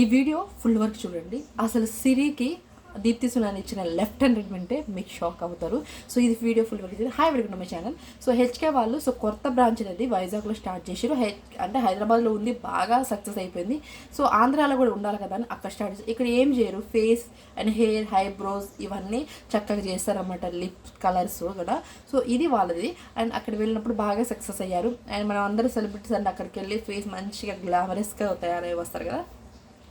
ఈ video full work చూడండి. అసలు సిరికి దీప్తి సునాన్ ఇచ్చిన లెఫ్ట్ హ్యాండ్ వింటే మీకు షాక్ అవుతారు. సో ఇది video full work hi welcome my channel so HK వాళ్ళు సో కొత్త బ్రాంచ్ అనేది వైజాగ్లో స్టార్ట్ చేశారు. హెచ్ అంటే హైదరాబాద్లో ఉంది బాగా సక్సెస్ అయిపోయింది. సో ఆంధ్రాలో కూడా ఉండాలి కదా అని అక్కడ స్టార్ట్ చేసి ఇక్కడ ఏం చేయరు? ఫేస్ అండ్ హెయిర్ హైబ్రోస్ ఇవన్నీ చక్కగా చేస్తారన్నమాట లిప్ కలర్స్ కూడా. సో ఇది వాళ్ళది. అండ్ అక్కడ వెళ్ళినప్పుడు బాగా సక్సెస్ అయ్యారు. అండ్ మనం అందరూ సెలబ్రిటీస్ అండ్ అక్కడికి వెళ్ళి ఫేస్ మంచిగా గ్లామరస్గా తయారై వస్తారు కదా.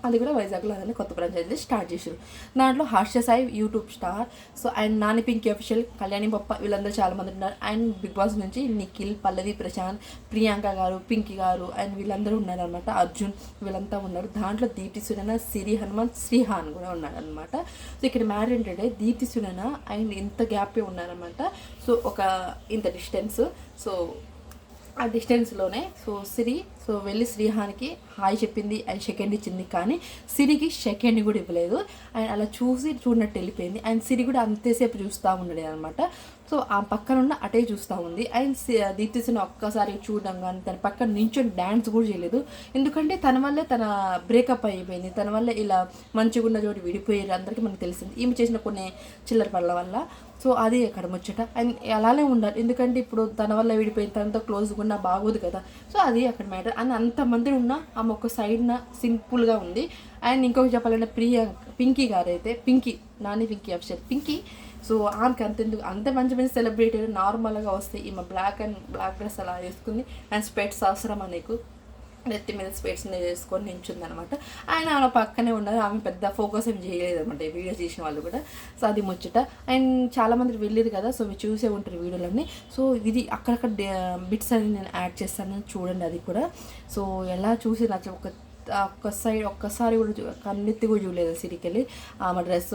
అది కూడా వైజాగ్లో అదే కొత్త బ్రాంచ్ అయితే స్టార్ట్ చేశారు దాంట్లో Harsha Sai YouTube star. So and Nani Pinky official Kalyani బొప్ప వీళ్ళందరూ చాలా మంది ఉన్నారు. అండ్ బిగ్ బాస్ నుంచి నిఖిల్ పల్లవి ప్రశాంత్ ప్రియాంక గారు పింకీ గారు అండ్ వీళ్ళందరూ ఉన్నారు అనమాట అర్జున్ వీళ్ళంతా ఉన్నారు. దాంట్లో దీప్తి సునన సిరి హనుమాన్ శ్రీహాన్ కూడా ఉన్నారనమాట అనమాట సో ఇక్కడ మ్యారేజ్ ఏంటంటే దీప్తి సునన అండ్ ఇంత గ్యాపే ఉన్నారనమాట సో ఒక ఇంత డిస్టెన్స్ సో ఆ డిస్టెన్స్లోనే సో సిరి సో వెళ్ళి శ్రీహానికి హాయ్ చెప్పింది అండ్ సెకండ్ ఇచ్చింది. కానీ సిరికి సెకండ్ కూడా ఇవ్వలేదు. అండ్ అలా చూసి చూడనట్టు వెళ్ళిపోయింది. అండ్ సిరి కూడా అంతేసేపు చూస్తూ ఉండేది అనమాట సో ఆ పక్కన ఉన్న అటే చూస్తూ ఉంది. అండ్ దీప్తిసిన ఒక్కసారి చూడడం కానీ తన పక్కన నించొని డ్యాన్స్ కూడా చేయలేదు. ఎందుకంటే తన వల్లే తన బ్రేకప్ అయిపోయింది. తన వల్ల ఇలా మంచిగా ఉన్న చోటు విడిపోయారు. అందరికీ మనకు తెలిసింది. ఈమె చేసిన కొన్ని చిల్లర పనుల వల్ల. సో అది అక్కడ ముచ్చట. అండ్ అలానే ఉండాలి. ఎందుకంటే ఇప్పుడు తన వల్ల విడిపోయిన తనతో క్లోజ్గా ఉన్నా బాగోదు కదా. సో అది అక్కడ మ్యాటర్ అండ్ అంతమంది ఉన్నా ఆమె ఒక సైడ్న సింపుల్గా ఉంది. అండ్ ఇంకొక చెప్పాలంటే ప్రియ పింకీ గారు అయితే పింకీ నాని పింకీ అఫ్షర్ పింకీ సో ఆమెకి అంత ఎందుకు అంత మంచి మంచి సెలబ్రిటీ నార్మల్గా వస్తాయి ఈమె బ్లాక్ అండ్ బ్లాక్ డ్రెస్ అలా వేసుకుంది. అండ్ స్పెట్స్ అవసరమా నీకు? నెత్తి మీద స్పేట్స్ చేసుకొని నించుంది అనమాట ఆయన ఆమె పక్కనే ఉన్నారు ఆమె పెద్ద ఫోకస్ ఏం చేయలేదు అనమాట ఈ వీడియో చేసిన వాళ్ళు కూడా. సో అది ముచ్చట. అండ్ చాలా మంది వెళ్ళారు కదా సో మీరు చూసే ఉంటారు వీడియోలన్నీ. సో ఇది అక్కడక్కడ బిట్స్ అని నేను యాడ్ చేస్తాను చూడండి అది కూడా. సో ఎలా చూసి నచ్చ ఒక ఒక్క సైడ్ ఒక్కసారి కూడా చూ- కన్నెత్తి కూడా చూడలేదు సిరికెళ్ళి ఆమె డ్రెస్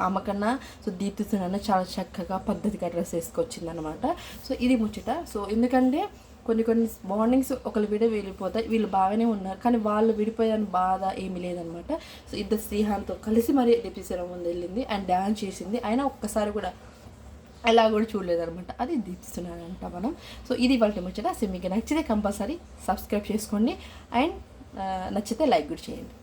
ఆమె కన్నా సో దీప్తిస్తున్న చాలా చక్కగా పద్ధతిగా డ్రెస్ వేసుకొచ్చింది అనమాట సో ఇది ముచ్చట. సో ఎందుకంటే కొన్ని కొన్ని మార్నింగ్స్ ఒకళ్ళు విడ వెళ్ళిపోతాయి వీళ్ళు బాగానే ఉన్నారు కానీ వాళ్ళు విడిపోయే బాధ ఏమీ లేదనమాట. సో ఇద్దరు స్నేహాంతో కలిసి మరీ డిపిసరం ముందు వెళ్ళింది అండ్ డ్యాన్స్ చేసింది. అయినా ఒక్కసారి కూడా అలా కూడా చూడలేదనమాట. అది దీపిస్తున్నానంట మనం. సో ఇది వాళ్ళ ముచ్చట. సో మీకు నచ్చితే కంపల్సరీ సబ్స్క్రైబ్ చేసుకోండి. అండ్ uh, నచ్చితే లైక్ కూడా చేయండి.